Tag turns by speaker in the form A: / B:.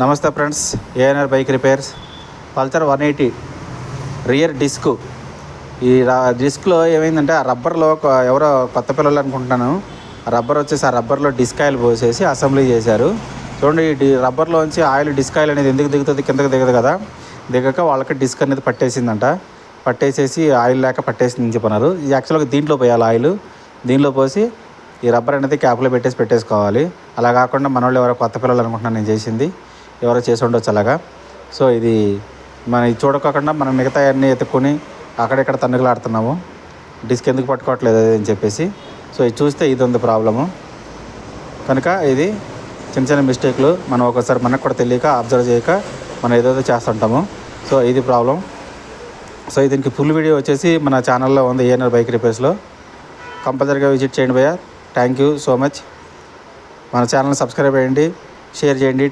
A: నమస్తే friends ANR bike repairs. Pulsar one eighty rear disc. ఈ డిస్క్లో ఏమైందంటే ఆ రబ్బర్లో ఒక ఎవరో కొత్త పిల్లలు అనుకుంటున్నాను. రబ్బర్ వచ్చేసి ఆ రబ్బర్లో డిస్క్ ఆయిల్ పోసేసి అసెంబ్లీ చేశారు. చూడండి ఈ రబ్బర్లోంచి ఆయిల్ డిస్క్ ఆయిల్ అనేది ఎందుకు దిగుతుంది కిందకి దిగదు కదా? దిగక వాళ్ళకి డిస్క్ అనేది పట్టేసిందంట. పట్టేసేసి ఆయిల్ లేక పట్టేసిందని చెప్పన్నారు. యాక్చువల్గా దీంట్లో పోయాలి ఆయిల్. దీనిలో పోసి ఈ రబ్బర్ అనేది క్యాప్లో పెట్టేసి పెట్టేసుకోవాలి. అలా కాకుండా మన వాళ్ళు ఎవరో కొత్త పిల్లలు అనుకుంటున్నాను నేను చేసింది. ఎవరో చేసి ఉండొచ్చు అలాగా. సో ఇది మన ఇది చూడకోకుండా మనం మిగతా అన్నీ ఎత్తుక్కొని అక్కడెక్కడ తన్నుకులాడుతున్నాము డిస్క్ ఎందుకు పట్టుకోవట్లేదు అని చెప్పేసి. సో ఇది చూస్తే ఇది ఉంది ప్రాబ్లము. కనుక ఇది చిన్న చిన్న మిస్టేక్లు మనం ఒకసారి మనకు కూడా తెలియక అబ్జర్వ్ చేయక మనం ఏదేదో చేస్తుంటాము. సో ఇది ప్రాబ్లం. సో దీనికి ఫుల్ వీడియో వచ్చేసి మన ఛానల్లో ఉంది ఏఎన్ఆర్ బైక్ రిపేర్స్లో. కంపల్సరీగా విజిట్ చేయండి భయ్య. Thank you so much. మన ఛానల్ సబ్స్క్రైబ్ చేయండి షేర్ చేయండి